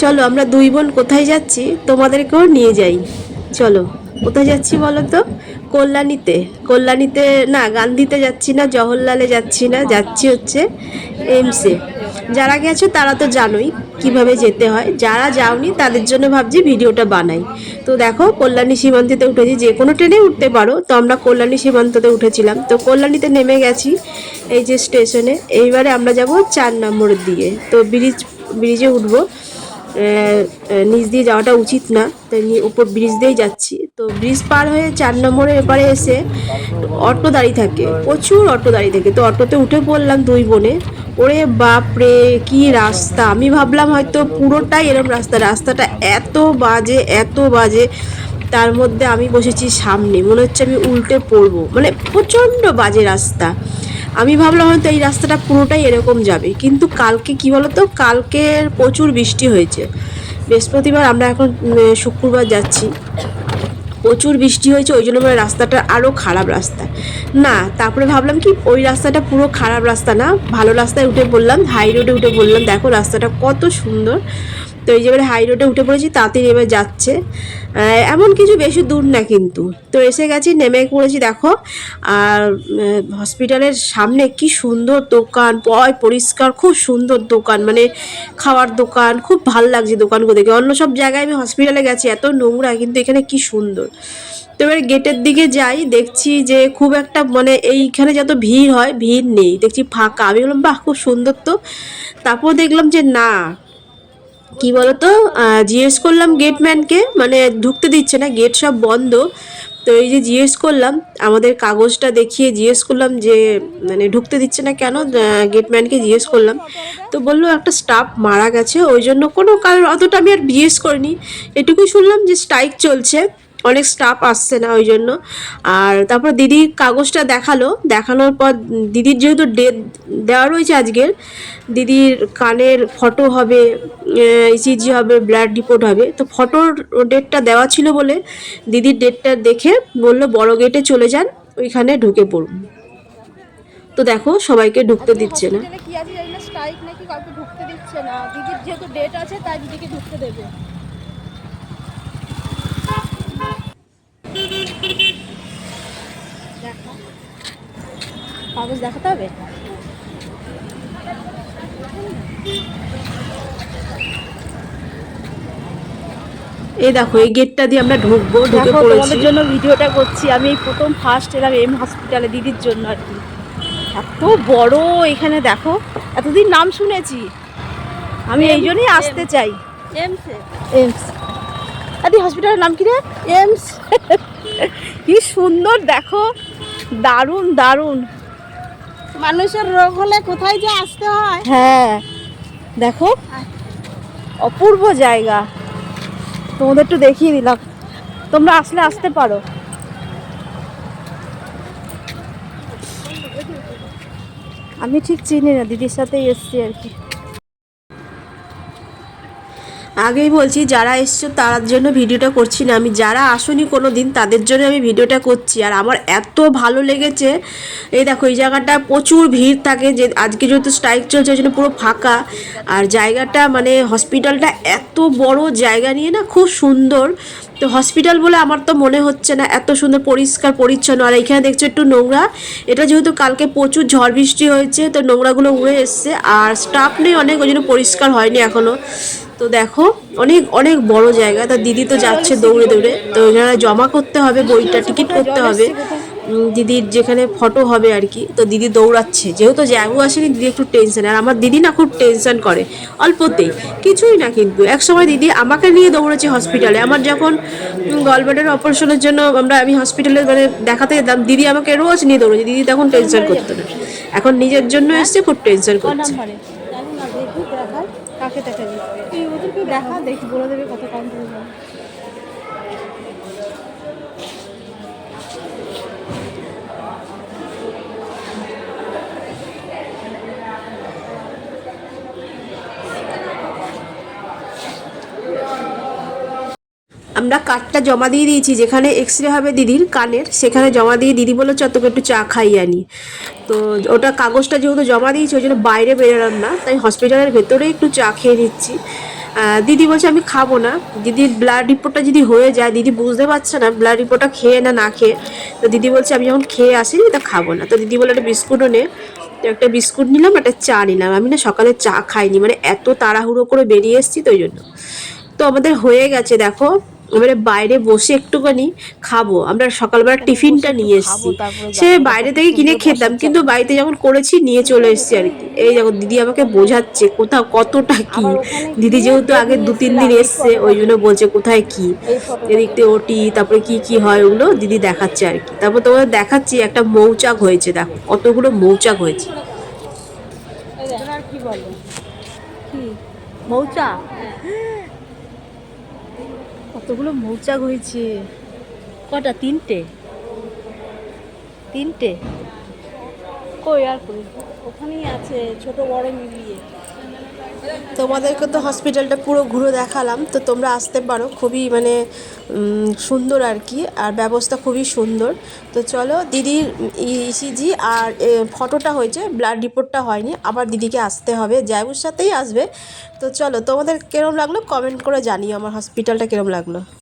চলো, আমরা দুই বোন কোথায় যাচ্ছি তোমাদেরকেও নিয়ে যাই। চলো, কোথায় যাচ্ছি বলো তো কল্যাণীতে। কল্যাণীতে না, গান্ধীতে যাচ্ছি না, জওহরলালে যাচ্ছি না, যাচ্ছি হচ্ছে এমসে যারা গেছো তারা তো জানোই কীভাবে যেতে হয়। যারা যাওনি তাদের জন্য ভাবছি ভিডিওটা বানাই। তো দেখো, কল্যাণী সীমান্তিতে উঠেছি। যে কোনো ট্রেনে উঠতে পারো, তো আমরা কল্যাণী সীমান্ততে উঠেছিলাম। তো কল্যাণীতে নেমে গেছি এই যে স্টেশনে। এইবারে আমরা যাব চার নম্বরের দিয়ে তো ব্রিজ, ব্রিজে উঠবো। নিচ দিয়ে যাওয়াটা উচিত না। তাই উপর ব্রিজ দিয়েই যাচ্ছি। তো ব্রিজ পার হয়ে চার নম্বরের এপারে এসে অটো দাঁড়িয়ে থাকে। প্রচুর অটো দাঁড়িয়ে থাকে। তো অটোতে উঠে পড়লাম দুই বোনে। ওরে বাপরে কি রাস্তা। আমি ভাবলাম হয়তো পুরোটাই এরকম রাস্তা। রাস্তাটা এত বাজে এত বাজে। তার মধ্যে আমি বসেছি সামনে। মনে হচ্ছে আমি উল্টে পড়ব। মানে প্রচণ্ড বাজে রাস্তা। আমি ভাবলাম হয়তো এই রাস্তাটা পুরোটাই এরকম যাবে। কিন্তু কালকে কি বলতো? কালকে প্রচুর বৃষ্টি হয়েছে। বৃহস্পতিবার আমরা এখন শুক্রবার যাচ্ছি। প্রচুর বৃষ্টি হয়েছে, ওই জন্য মানে রাস্তাটা আরও খারাপ রাস্তা। না, তারপরে ভাবলাম কি, ওই রাস্তাটা পুরো খারাপ রাস্তা না, ভালো রাস্তায় উঠে বললাম হাই রোডে উঠে বললাম দেখো রাস্তাটা কত সুন্দর। তো এই যে এবারে হাই রোডে উঠে পড়েছি তাড়াতাড়ি এবার যাচ্ছে। এমন কিছু বেশি দূর না কিন্তু। তো এসে গেছি, নেমে পড়েছি, দেখো। আর হসপিটালের সামনে কি সুন্দর দোকান, পয় পরিষ্কার, খুব সুন্দর দোকান। মানে খাওয়ার দোকান, খুব ভালো লাগছে দোকানগুলো দেখে। অন্য সব জায়গায় আমি হসপিটালে গেছি, এত নোংরা, কিন্তু এখানে কি সুন্দর। তো এবার গেটের দিকে যাই, দেখছি যে খুব একটা মানে এইখানে যত ভিড় হয়, ভিড় নেই। দেখছি ফাঁকা। আমি বললাম, বাহ, খুব সুন্দর তো। তারপর দেখলাম যে না কি বলতো? জিজ্ঞেস করলাম গেটম্যানকে মানে ঢুকতে দিচ্ছে না গেট সব বন্ধ। তো এই যে জিজ্ঞেস করলাম, আমাদের কাগজটা দেখিয়ে জিজ্ঞেস করলাম যে মানে ঢুকতে দিচ্ছে না কেন? গেটম্যানকে জিজ্ঞেস করলাম। তো বলল, একটা স্টাফ মারা গেছে, ওই জন্য কোনো কারণ, অতটা আমি আর জিজ্ঞেস করিনি। এটুকুই শুনলাম যে স্ট্রাইক চলছে। অনেক স্টাফ আসছে না ওই জন্য। আর তারপর দিদি কাগজটা দেখাল। দেখানোর পর দিদির যেহেতু ডেট দেওয়া রয়েছে আজকের, দিদির কানের ফটো হবে ইসিজি হবে ব্লাড রিপোর্ট হবে। তো ফটোর ডেটটা দেওয়া ছিল বলে দিদির ডেটটা দেখে বলল, বড় গেটে চলে যান, ওইখানে ঢুকে পড়ুন। তো দেখো, সবাইকে ঢুকতে দিচ্ছে না। ঢুকতে দিচ্ছে না। দিদির যেহেতু ডেট আছে, তাই দিদিকে ঢুকতে দেবে দেখো কাগজ দেখাতে হবে? এই দেখো এই গেটটা দিয়ে আমরা ঢুকবো ঢুকে পড়েছি। জন্য ভিডিওটা করছি। আমি এই প্রথম ফার্স্ট এলাম এম হসপিটালে দিদির জন্য আর কি। এত বড় এখানে দেখো এতদিন নাম শুনেছি। আমি এই জন্যই আসতে চাই। এমস এমস আদি হসপিটালের নাম কি রে? এমস কি সুন্দর দেখো। দারুণ দারুণ। মানুষের রোগ হলে কোথায় যে আসতে হয়? হ্যাঁ দেখো, অপূর্ব জায়গা। তোমাদের একটু দেখিয়ে দিলাম। তোমরা আসলে আসতে পারো। আমি ঠিক চিনি না, দিদির সাথেই এসছি আর কি। আগেই বলছি, যারা এসছো তার জন্য ভিডিওটা করছি না। আমি যারা আসনি কোনো দিন তাদের জন্য আমি ভিডিওটা করছি। আর আমার এত ভালো লেগেছে, এই দেখো, এই জায়গাটা প্রচুর ভিড় থাকে যে আজকে যেহেতু স্ট্রাইক চলছে ওই জন্য পুরো ফাঁকা। আর জায়গাটা মানে হসপিটালটা এত বড় জায়গা নিয়ে না খুব সুন্দর। তো হসপিটাল বলে আমার তো মনে হচ্ছে না, এত সুন্দর, পরিষ্কার, পরিচ্ছন্ন। আর এখানে দেখছ একটু নোংরা। এটা যেহেতু কালকে প্রচুর ঝড় বৃষ্টি হয়েছে, তো নোংরাগুলো উড়ে এসছে। আর স্টাফ নেই অনেক, ওই জন্য পরিষ্কার হয়নি এখনও তো দেখো, অনেক অনেক বড় জায়গা। তা দিদি তো যাচ্ছে দৌড়ে দৌড়ে। তো এখানে জমা করতে হবে, বইটা, টিকিট করতে হবে। দিদির যেখানে ফটো হবে আর কি, তো দিদি দৌড়াচ্ছে। যেহেতু জ্যাগু আসেনি, দিদি একটু টেনশন আর আমার দিদি না খুব টেনশন করে, অল্পতেই। কিছুই না কিন্তু। এক সময় দিদি আমাকে নিয়ে দৌড়েছে হসপিটালে আমার যখন গলব্যাডার অপারেশনের জন্য আমরা, আমি হসপিটালে মানে দেখাতে যেতাম, দিদি আমাকে রোজ নিয়ে দৌড়েছে। দিদি তখন টেনশন করতো না। এখন নিজের জন্য এসছে, খুব টেনশন করছে নাম্বারে দেখি দেখায় কাকে দেখাবি তুই ওদেরকে দেখা, দেখি বলে দেবে কত কাউন্ট হয়ে যাবে। আমরা কার্ডটা জমা দিয়ে দিয়েছি, যেখানে এক্স রে হবে দিদির কানের, সেখানে জমা দিয়ে দিদি বলে চ একটু চা খাইয়ে আনি। তো ওটা কাগজটা যেহেতু জমা দিয়েছি, ওই জন্য বাইরে বেরোলাম না, তাই হসপিটালের ভেতরে একটু চা খেয়ে নিচ্ছি। দিদি বলছে, আমি খাব না। দিদি ব্লাড রিপোর্টটা যদি হয়ে যায়, দিদি বুঝতে পারছে না ব্লাড রিপোর্টটা খেয়ে না না খেয়ে। তো দিদি বলছে, আমি যখন খেয়ে আসিনি, তা খাব না। তো দিদি বলে, একটা বিস্কুটও নে। তো একটা বিস্কুট নিলাম, একটা চা নিলাম। আমি না সকালে চা খাইনি মানে এত তাড়াহুড়ো করে বেরিয়ে এসেছি তো ওই জন্য। তো আমাদের হয়ে গেছে, দেখো এবারে বাইরে বসে একটুখানি খাব। আমরা সকালবেলা টিফিনটা নিয়ে এসেছি। সে বাইরে থেকে কিনে খেতাম কিন্তু বাড়িতে যখন করেছি নিয়ে চলে এসেছি আর কি। এই দেখো দিদি আমাকে বোঝাচ্ছে কোথাও কতটা কি। দিদি যেহেতু আগে দু তিন দিন এসছে ওই জন্য বলছে কোথায় কি। এদিকতে ওটি তারপরে কি কি হয় ওগুলো দিদি দেখাচ্ছে আর কি। তারপর তোমাদের দেখাচ্ছি একটা মৌচাক হয়েছে দেখো কতগুলো মৌচাক হয়েছে। কি বলে? কি? মৌচা কতগুলো মৌচাক হয়েছে? কটা? তিনটে? তিনটে? কই আর কই? ওখানেই আছে ছোট বড় মিলিয়ে। তোমাদেরকে তো হসপিটালটা পুরো ঘুরে দেখালাম, তো তোমরা আসতে পারো। খুবই মানে সুন্দর আর কি, আর ব্যবস্থা খুবই সুন্দর। তো চলো দিদির ইসিজি, আর ফটোটা হয়েছে ব্লাড রিপোর্টটা হয়নি, আবার দিদিকে আসতে হবে, জায়বুর সাথেই আসবে। তো চলো, তোমাদের কেরম লাগল? কমেন্ট করে জানিও আমার হসপিটালটা কিরম লাগল।